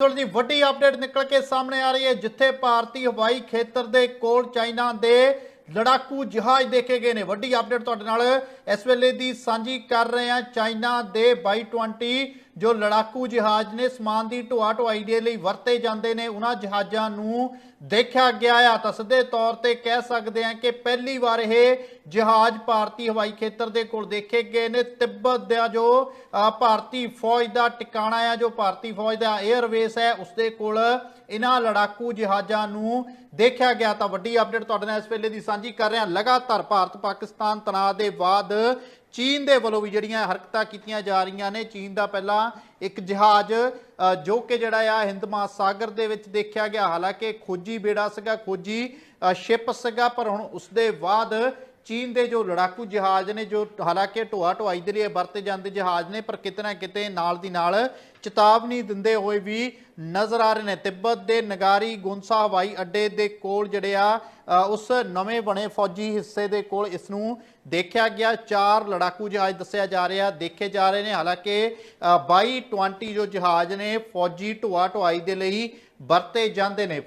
ਚਲੋ ਜੀ, ਵੱਡੀ ਅਪਡੇਟ ਨਿਕਲ ਕੇ ਸਾਹਮਣੇ ਆ ਰਹੀ ਹੈ, ਜਿੱਥੇ ਭਾਰਤੀ ਹਵਾਈ ਖੇਤਰ ਦੇ ਕੋਲ ਚਾਈਨਾ ਦੇ ਲੜਾਕੂ ਜਹਾਜ਼ ਦੇਖੇ ਗਏ ਨੇ। ਵੱਡੀ ਅਪਡੇਟ ਤੁਹਾਡੇ ਨਾਲ ਇਸ ਵੇਲੇ ਦੀ ਸਾਂਝੀ ਕਰ ਰਹੇ ਹਾਂ। ਚਾਈਨਾ ਦੇ Y20 ਜੋ ਲੜਾਕੂ ਜਹਾਜ਼ ਨੇ ਸਮਾਨ ਦੀ ਢੋਆ ਢੁਆਈ ਦੇ ਲਈ ਵਰਤੇ ਜਾਂਦੇ ਨੇ, ਉਹਨਾਂ ਜਹਾਜ਼ਾਂ ਨੂੰ ਦੇਖਿਆ ਗਿਆ ਆ। ਤਾਂ ਸਿੱਧੇ ਤੌਰ ਤੇ ਕਹਿ ਸਕਦੇ ਹਾਂ ਕਿ ਪਹਿਲੀ ਵਾਰ ਇਹ ਜਹਾਜ਼ ਭਾਰਤੀ ਹਵਾਈ ਖੇਤਰ ਦੇ ਕੋਲ ਦੇਖੇ ਗਏ ਨੇ। ਤਿੱਬਤ ਦਾ ਜੋ ਭਾਰਤੀ ਫੌਜ ਦਾ ਟਿਕਾਣਾ ਆ, ਜੋ ਭਾਰਤੀ ਫੌਜ ਦਾ 에ਅਰਵੇਸ ਹੈ, ਉਸ ਦੇ ਕੋਲ ਇਹਨਾਂ ਲੜਾਕੂ ਜਹਾਜ਼ਾਂ ਨੂੰ ਦੇਖਿਆ ਗਿਆ। ਤਾਂ ਵੱਡੀ ਅਪਡੇਟ ਤੁਹਾਡੇ ਨਾਲ ਇਸ ਵੇਲੇ ਦੀ ਸਾਂਝੀ ਕਰ ਰਿਹਾ। ਲਗਾਤਾਰ ਭਾਰਤ ਪਾਕਿਸਤਾਨ ਤਣਾਅ ਦੇ ਬਾਅਦ ਚੀਨ ਦੇ ਵੱਲੋਂ ਵੀ ਜਿਹੜੀਆਂ ਹਰਕਤਾਂ ਕੀਤੀਆਂ ਜਾ ਰਹੀਆਂ ਨੇ, ਚੀਨ ਦਾ ਪਹਿਲਾਂ ਇੱਕ ਜਹਾਜ਼ ਜੋ ਕਿ ਜਿਹੜਾ ਆ ਹਿੰਦ ਮਹਾਸਾਗਰ ਦੇ ਵਿੱਚ ਦੇਖਿਆ ਗਿਆ। ਹਾਲਾਂਕਿ ਖੋਜੀ ਬੇੜਾ ਸੀਗਾ, ਖੋਜੀ ਸ਼ਿਪ ਸੀਗਾ, ਪਰ ਹੁਣ ਉਸ ਦੇ ਬਾਅਦ ਚੀਨ ਦੇ ਜੋ ਲੜਾਕੂ ਜਹਾਜ਼ ਨੇ ਜੋ ਹਾਲਾਂਕਿ ਢੋਆ ਢੁਆਈ ਦੇ ਲਈ ਵਰਤੇ ਜਾਂਦੇ ਜਹਾਜ਼ ਨੇ ਪਰ ਕਿਤੇ ਨਾ ਕਿਤੇ ਨਾਲ ਦੀ ਨਾਲ ਚੇਤਾਵਨੀ ਦਿੰਦੇ ਹੋਏ ਵੀ ਨਜ਼ਰ ਆ ਰਹੇ ਨੇ। ਤਿੱਬਤ ਦੇ ਨਗਾਰੀ ਗੁੰਸਾ ਹਵਾਈ ਅੱਡੇ ਦੇ ਕੋਲ ਜਿਹੜੇ ਆ ਉਸ ਨਵੇਂ ਬਣੇ ਫੌਜੀ ਹਿੱਸੇ ਦੇ ਕੋਲ ਇਸ ਨੂੰ ਦੇਖਿਆ ਗਿਆ। ਚਾਰ ਲੜਾਕੂ ਜਹਾਜ਼ ਦੱਸਿਆ ਜਾ ਰਿਹਾ ਦੇਖੇ ਜਾ ਰਹੇ ਨੇ। ਹਾਲਾਂਕਿ ਅ, 22 20 ਜੋ ਜਹਾਜ਼ ਨੇ ਫੌਜੀ ਢੋਆ ਢੁਆਈ ਦੇ ਲਈ ਵਰਤੇ ਜਾਂਦੇ ਨੇ।